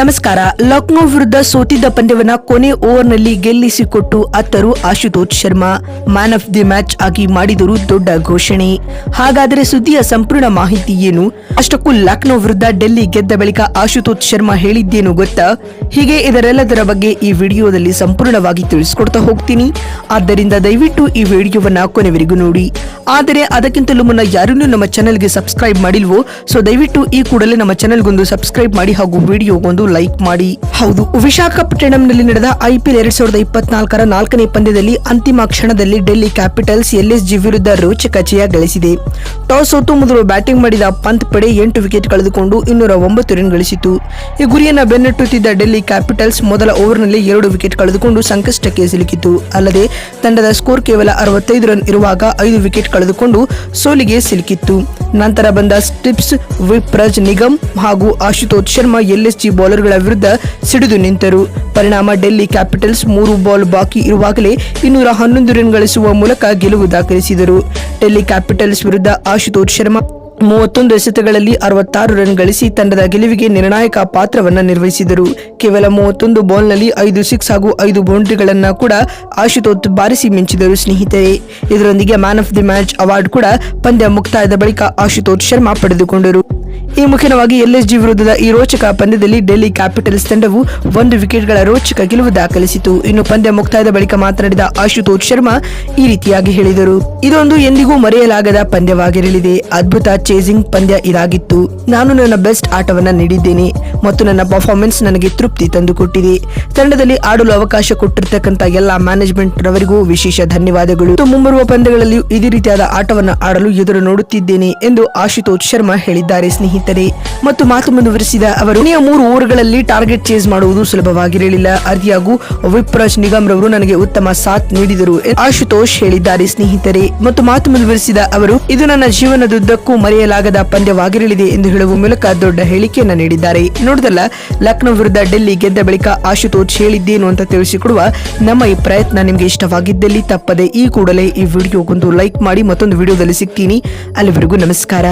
ನಮಸ್ಕಾರ. ಲಕ್ನೋ ವಿರುದ್ಧ ಸೋತಿದ್ದ ಪಂದ್ಯವನ್ನ ಕೊನೆ ಓವರ್ನಲ್ಲಿ ಗೆಲ್ಲಿಸಿಕೊಟ್ಟು ಅತ್ತರು Ashutosh Sharma, man of the match ಆಗಿ ಮಾಡಿದರು ದೊಡ್ಡ ಘೋಷಣೆ. ಹಾಗಾದರೆ ಸುದ್ದಿಯ ಸಂಪೂರ್ಣ ಮಾಹಿತಿ ಏನು? ಅಷ್ಟಕ್ಕೂ ಲಕ್ನೋ ವಿರುದ್ಧ ಡೆಲ್ಲಿ ಗೆದ್ದ ಬಳಿಕ ಆಶುತೋಷ್ ಶರ್ಮಾ ಹೇಳಿದ್ದೇನು ಗೊತ್ತಾ? ಹೀಗೆ ಇದರೆಲ್ಲದರ ಬಗ್ಗೆ ಈ ವಿಡಿಯೋದಲ್ಲಿ ಸಂಪೂರ್ಣವಾಗಿ ತಿಳಿಸ್ಕೊಡ್ತಾ ಹೋಗ್ತೀನಿ. ಆದ್ದರಿಂದ ದಯವಿಟ್ಟು ಈ ವಿಡಿಯೋವನ್ನ ಕೊನೆವರೆಗೂ ನೋಡಿ. ಆದರೆ ಅದಕ್ಕಿಂತಲೂ ಮುನ್ನ ಯಾರನ್ನೂ ನಮ್ಮ ಚಾನೆಲ್ಗೆ ಸಬ್ಸ್ಕ್ರೈಬ್ ಮಾಡಿಲ್ವೋ, ಸೊ ದಯವಿಟ್ಟು ಈ ಕೂಡಲೇ ನಮ್ಮ ಚಾನೆಲ್ಗೊಂದು ಸಬ್ಸ್ಕ್ರೈಬ್ ಮಾಡಿ ಹಾಗೂ ವಿಡಿಯೋಗೊಂದು ಲೈಕ್ ಮಾಡಿ. ಹೌದು, ವಿಶಾಖಪಟ್ಟಣಂನಲ್ಲಿ ನಡೆದ ಐಪಿಎಲ್ ಎರಡ್ ಸಾವಿರದ ಇಪ್ಪತ್ನಾಲ್ಕರ ನಾಲ್ಕನೇ ಪಂದ್ಯದಲ್ಲಿ ಅಂತಿಮ ಕ್ಷಣದಲ್ಲಿ ಡೆಲ್ಲಿ ಕ್ಯಾಪಿಟಲ್ಸ್ ಎಲ್ಎಸ್ಜಿ ವಿರುದ್ಧ ರೋಚಕ ಜಯ ಗಳಿಸಿದೆ. ಟಾಸ್ ಸೋತು ಮೊದಲು ಬ್ಯಾಟಿಂಗ್ ಮಾಡಿದ ಪಂತ್ ಪಡೆ ಎಂಟು ವಿಕೆಟ್ ಕಳೆದುಕೊಂಡು ಇನ್ನೂರ ಒಂಬತ್ತು ರನ್ ಗಳಿಸಿತು. ಈ ಗುರಿಯನ್ನ ಬೆನ್ನಟ್ಟುತ್ತಿದ್ದ ಡೆಲ್ಲಿ ಕ್ಯಾಪಿಟಲ್ಸ್ ಮೊದಲ ಓವರ್ನಲ್ಲಿ ಎರಡು ವಿಕೆಟ್ ಕಳೆದುಕೊಂಡು ಸಂಕಷ್ಟಕ್ಕೆ ಸಿಲುಕಿತು. ಅಲ್ಲದೆ, ತಂಡದ ಸ್ಕೋರ್ ಕೇವಲ ಅರವತ್ತೈದು ರನ್ ಇರುವಾಗ ಐದು ವಿಕೆಟ್ ಕಳೆದುಕೊಂಡು ಸೋಲಿಗೆ ಸಿಲುಕಿತ್ತು. ನಂತರ ಬಂದ ಸ್ಟಿಪ್ಸ್ ವಿಪ್ರಜ್ ನಿಗಮ್ ಹಾಗೂ ಆಶುತೋಷ್ ಶರ್ಮಾ ಎಲ್ಎಸ್ಜಿ ಬೌಲರ್ಗಳ ವಿರುದ್ಧ ಸಿಡಿದು ನಿಂತರು. ಪರಿಣಾಮ ಡೆಲ್ಲಿ ಕ್ಯಾಪಿಟಲ್ಸ್ ಮೂರು ಬಾಲ್ ಬಾಕಿ ಇರುವಾಗಲೇ ಇನ್ನೂರ ಹನ್ನೊಂದು ರನ್ ಗಳಿಸುವ ಮೂಲಕ ಗೆಲುವು ದಾಖಲಿಸಿದರು. ಡೆಲ್ಲಿ ಕ್ಯಾಪಿಟಲ್ಸ್ ವಿರುದ್ಧ ಆಶುತೋಷ್ ಶರ್ಮಾ ಮೂವತ್ತೊಂದು ಎಸೆತಗಳಲ್ಲಿ ಅರವತ್ತಾರು ರನ್ ಗಳಿಸಿ ತಂಡದ ಗೆಲುವಿಗೆ ನಿರ್ಣಾಯಕ ಪಾತ್ರವನ್ನ ನಿರ್ವಹಿಸಿದರು. ಕೇವಲ ಮೂವತ್ತೊಂದು ಬಾಲ್ನಲ್ಲಿ ಐದು ಸಿಕ್ಸ್ ಹಾಗೂ ಐದು ಬೌಂಡ್ರಿಗಳನ್ನ ಕೂಡ ಆಶುತೋತ್ ಬಾರಿಸಿ ಮಿಂಚಿದರು ಸ್ನೇಹಿತರೆ. ಇದರೊಂದಿಗೆ man of the match award ಕೂಡ ಪಂದ್ಯ ಮುಕ್ತಾಯದ ಬಳಿಕ ಆಶುತೋತ್ ಶರ್ಮಾ ಪಡೆದುಕೊಂಡರು. ಈ ಮುಖ್ಯವಾಗಿ ಎಲ್ಎಸ್ಜಿ ವಿರುದ್ಧದ ಈ ರೋಚಕ ಪಂದ್ಯದಲ್ಲಿ ಡೆಲ್ಲಿ ಕ್ಯಾಪಿಟಲ್ಸ್ ತಂಡವು ಒಂದು ವಿಕೆಟ್ಗಳ ರೋಚಕ ಗೆಲುವು ದಾಖಲಿಸಿತು. ಇನ್ನು ಪಂದ್ಯ ಮುಕ್ತಾಯದ ಬಳಿಕ ಮಾತನಾಡಿದ ಆಶುತೋಷ್ ಶರ್ಮಾ ಈ ರೀತಿಯಾಗಿ ಹೇಳಿದರು. ಇದೊಂದು ಎಂದಿಗೂ ಮರೆಯಲಾಗದ ಪಂದ್ಯವಾಗಿರಲಿದೆ. ಅದ್ಭುತ ಚೇಸಿಂಗ್ ಪಂದ್ಯ ಇದಾಗಿತ್ತು. ನಾನು ನನ್ನ ಬೆಸ್ಟ್ ಆಟವನ್ನ ನೀಡಿದ್ದೇನೆ. ಮತ್ತು ನನ್ನ ಪರ್ಫಾರ್ಮೆನ್ಸ್ ನನಗೆ ತೃಪ್ತಿ ತಂದುಕೊಟ್ಟಿದೆ. ತಂಡದಲ್ಲಿ ಆಡಲು ಅವಕಾಶ ಕೊಟ್ಟಿರ್ತಕ್ಕಂಥ ಎಲ್ಲ ಮ್ಯಾನೇಜ್ಮೆಂಟ್ ರವರಿಗೂ ವಿಶೇಷ ಧನ್ಯವಾದಗಳು. ಮುಂಬರುವ ಪಂದ್ಯಗಳಲ್ಲಿಯೂ ಇದೇ ರೀತಿಯಾದ ಆಟವನ್ನು ಆಡಲು ಎದುರು ನೋಡುತ್ತಿದ್ದೇನೆ ಎಂದು ಆಶುತೋಷ್ ಶರ್ಮಾ ಹೇಳಿದ್ದಾರೆ. ಸ್ನೇಹಿತರೆ, ಮತ್ತು ಮಾತು ಮುಂದುವರಿಸಿದ ಅವರು ಮೂರು ಓವರ್ಗಳಲ್ಲಿ ಟಾರ್ಗೆಟ್ ಚೇಸ್ ಮಾಡುವುದು ಸುಲಭವಾಗಿರಲಿಲ್ಲ. ಅದಿಯಾಗೂ ವಿಪ್ರಾಜ್ ನಿಗಮ್ ರವರು ನನಗೆ ಉತ್ತಮ ಸಾಥ್ ನೀಡಿದರು ಆಶುತೋಷ್ ಹೇಳಿದ್ದಾರೆ ಸ್ನೇಹಿತರೆ. ಮತ್ತು ಮಾತು ಮುಂದುವರಿಸಿದ ಅವರು, ಇದು ನನ್ನ ಜೀವನದುದ್ದಕ್ಕೂ ಮರೆಯಲಾಗದ ಪಂದ್ಯವಾಗಿರಲಿದೆ ಎಂದು ಹೇಳುವ ಮೂಲಕ ದೊಡ್ಡ ಹೇಳಿಕೆಯನ್ನ ನೀಡಿದ್ದಾರೆ. ನೋಡಿದಲ್ಲ, ಲಕ್ನೋ ವಿರುದ್ಧ ಡೆಲ್ಲಿ ಗೆದ್ದ ಬಳಿಕ ಆಶುತೋಷ್ ಹೇಳಿದ್ದೇನು ಅಂತ ತಿಳಿಸಿಕೊಡುವ ನಮ್ಮ ಈ ಪ್ರಯತ್ನ ನಿಮಗೆ ಇಷ್ಟವಾಗಿದ್ದಲ್ಲಿ ತಪ್ಪದೆ ಈ ಕೂಡಲೇ ಈ ವಿಡಿಯೋಗೊಂದು ಲೈಕ್ ಮಾಡಿ ಮತ್ತೊಂದು ವಿಡಿಯೋದಲ್ಲಿ ಸಿಗ್ತೀನಿ. ಅಲ್ಲಿವರೆಗೂ ನಮಸ್ಕಾರ.